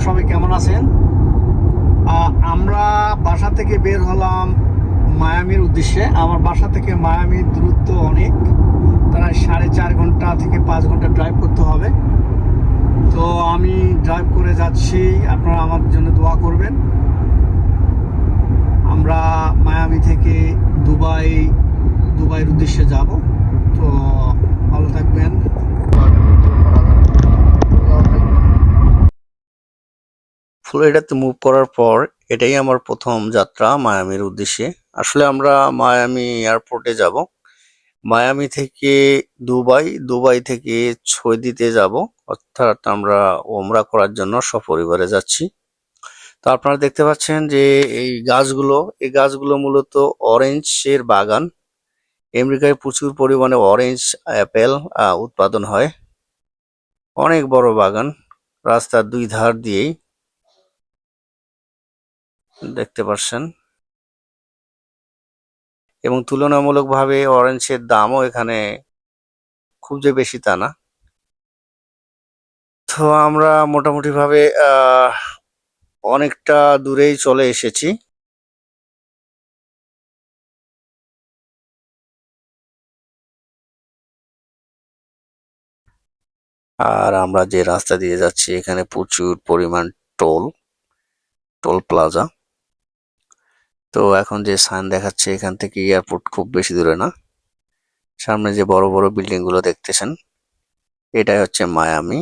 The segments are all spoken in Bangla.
আপনারা সবাই কেমন আছেন? আমরা বাসা থেকে বের হলাম মায়ামির উদ্দেশ্যে। আমার বাসা থেকে মায়ামির দূরত্ব অনেক। প্রায় সাড়ে চার ঘণ্টা থেকে পাঁচ ঘণ্টা ড্রাইভ করতে হবে। তো আমি ড্রাইভ করে যাচ্ছি। আপনারা আমার জন্য দোয়া করবেন। আমরা মায়ামি থেকে দুবাই দুবাইয়ের উদ্দেশ্যে যাব তো ভালো থাকবেন ফ্লোরিডাতে মুভ করার পর, এটাই আমার প্রথম যাত্রা মায়ামির উদ্দেশ্যে। আসলে আমরা মায়ামি এয়ারপোর্টে যাব। মায়ামি থেকে দুবাই দুবাই থেকে ছয়দিতে যাব। অর্থাৎ আমরা ওমরা করার জন্য সপরিবারে যাচ্ছি। তো আপনারা দেখতে পাচ্ছেন যে এই গাছগুলো এই গাছগুলো মূলত অরেঞ্জের বাগান। আমেরিকায় প্রচুর পরিমাণে অরেঞ্জ অ্যাপেল উৎপাদন হয়। অনেক বড় বাগান। রাস্তার দুই ধার দিয়েই। দেখতে পাচ্ছেন এবং তুলনামূলকভাবে অরেঞ্জের দামও এখানে খুব যে বেশি তা না। তো আমরা মোটামুটি ভাবে আহ, অনেকটা দূরেই চলে এসেছি। আর আমরা যে রাস্তা দিয়ে যাচ্ছি এখানে প্রচুর পরিমাণ টোল টোল প্লাজা। তো এখন যে সাইন দেখাচ্ছে, এখান থেকে এয়ারপোর্ট খুব বেশি দূরে না। সামনে যে বড় বড় বিল্ডিংগুলো দেখতেছেন, এটাই হচ্ছে মায়ামি।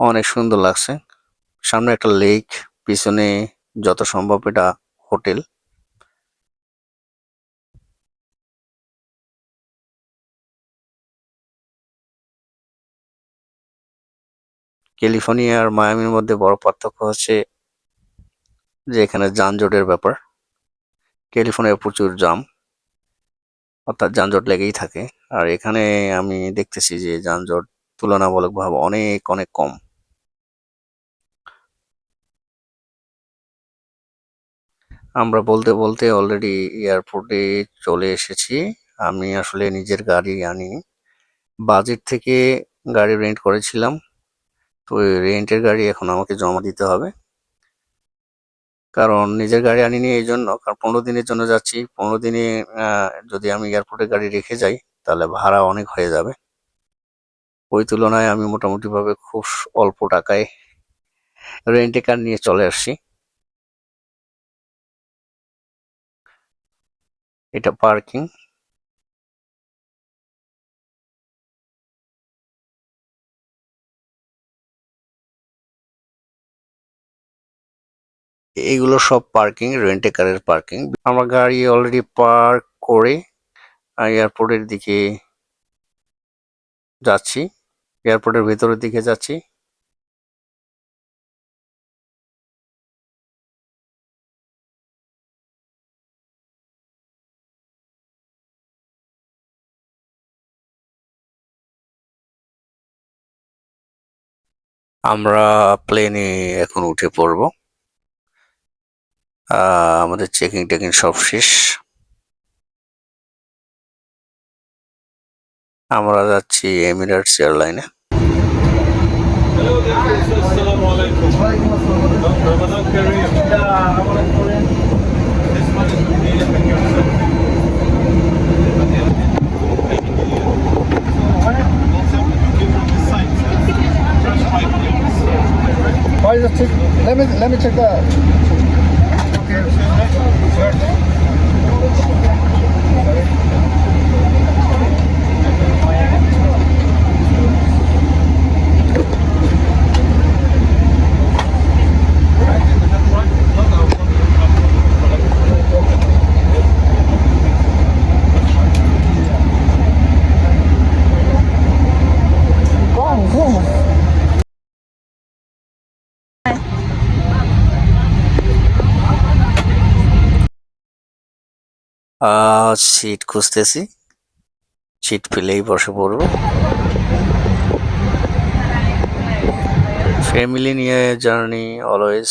অনেক সুন্দর লাগছে। সামনে একটা লেক, পিছনে যত সম্ভব এটা হোটেল। ক্যালিফোর্নিয়া আর মায়ামির মধ্যে বড় পার্থক্য হচ্ছে যে এখানে যানজটের ব্যাপার। ক্যালিফোর্নিয়ায় প্রচুর জাম, অর্থাৎ যানজট লেগেই থাকে। আর এখানে আমি দেখতেছি যে যানজট তুলনামূলকভাবে অনেক অনেক কম। আমরা বলতে বলতে অলরেডি এয়ারপোর্টে চলে এসেছি। আমি আসলে নিজের গাড়ি আনি। বাজেট থেকে গাড়ি রেন্ট করেছিলাম। তো রেন্টের গাড়ি এখন আমাকে জমা দিতে হবে। কারণ নিজের গাড়ি আনিনি এই জন্য, কারণ পনেরো দিনের জন্য যাচ্ছি। পনেরো দিনে যদি আমি এয়ারপোর্টে গাড়ি রেখে যাই, তাহলে ভাড়া অনেক হয়ে যাবে। ওই তুলনায় আমি মোটামুটি ভাবে খুব অল্প টাকায় রেন্টে কার নিয়ে চলে আসছি। এটা পার্কিং। এইগুলো সব পার্কিং রেন্টে কারের পার্কিং আমরা গাড়ি অলরেডি পার্ক করে এয়ারপোর্টের দিকে যাচ্ছি। এয়ারপোর্টের ভেতরের দিকে যাচ্ছি। আমরা প্লেনে এখন উঠে পড়ব। আমাদের চেকিং টেকিং সব শেষ আমরা যাচ্ছি এমিরেটস এয়ারলাইনে Let me let me check that. Türkiye'nin sözüne 4 seat খুঁজতেছি। সিট পেলেই বসে পড়ব। ফ্যামিলি নিয়ে জার্নি অলওয়েজ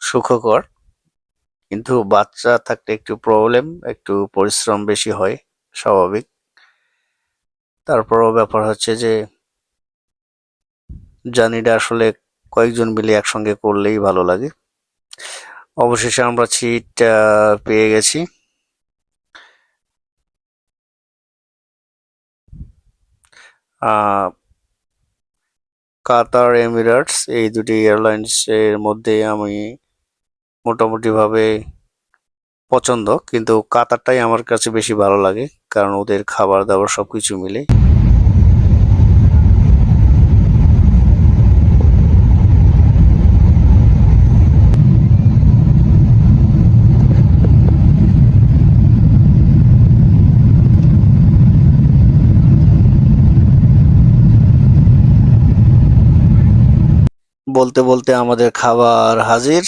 সুখকর। কিন্তু বাচ্চা থাকলে একটু প্রবলেম একটু পরিশ্রম বেশি হয়, স্বাভাবিক। তারপরও ব্যাপার হচ্ছে যে জার্নিটা আসলে কয়েকজন মিলে একসঙ্গে করলেই ভালো লাগে। অবশেষে আমরা সিট পেয়ে গেছি। কাতার এমিরেটস, এই দুটি এয়ারলাইন্স এর মধ্যে আমি মোটামুটি ভাবে পছন্দ, কিন্তু কাতারটাই আমার কাছে বেশি ভালো লাগে, কারণ ওদের খাবার দাবার সবকিছু মিলে বলতে বলতে আমাদের খাবার হাজির।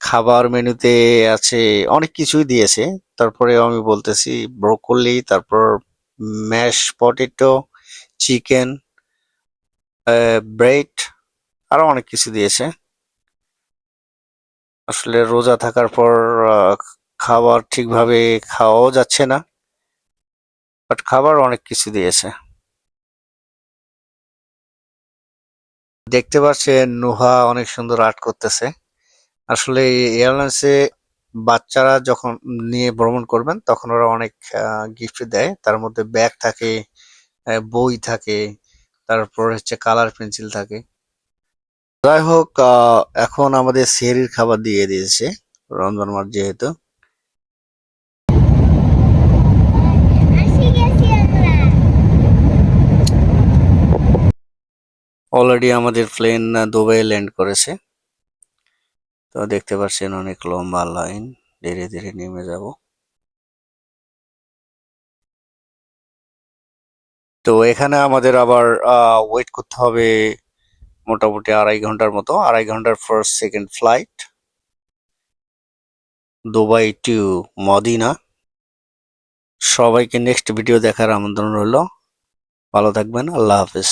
খাবার মেনুতে আছে অনেক কিছুই দিয়েছে। তারপরে আমি বলতেছি ব্রোকলি, তারপর ম্যাশ পটেটো, চিকেন ব্রেড, আরও অনেক কিছু দিয়েছে। আসলে রোজা থাকার পর খাবার ঠিকভাবে খাওয়াও যাচ্ছে না, বাট খাবার অনেক কিছু দিয়েছে। দেখতে পাচ্ছেন নুহা অনেক সুন্দর আর্ট করতেছে। আসলে এয়ারলাইন্সে বাচ্চারা যখন নিয়ে ভ্রমণ করবেন, তখন ওরা অনেক গিফট দেয়। তার মধ্যে ব্যাগ থাকে বই থাকে, তারপর হচ্ছে কালার পেন্সিল থাকে। যাই হোক এখন আমাদের সেহরির খাবার দিয়ে দিয়েছে, রমজান মাস যেহেতু আসি গেছি আমরা অলরেডি আমাদের প্লেন দুবাই ল্যান্ড করেছে। তো দেখতে পাচ্ছেন অনেক লম্বা লাইন ধীরে ধীরে নেমে যাব। তো এখানে আমাদের আবার ওয়েট করতে হবে মোটামুটি আড়াই ঘণ্টার মতো। আড়াই ঘণ্টার first second flight Dubai to Medina সবাইকে নেক্সট ভিডিও দেখার আমন্ত্রণ রইল। ভালো থাকবেন। আল্লাহ হাফেজ।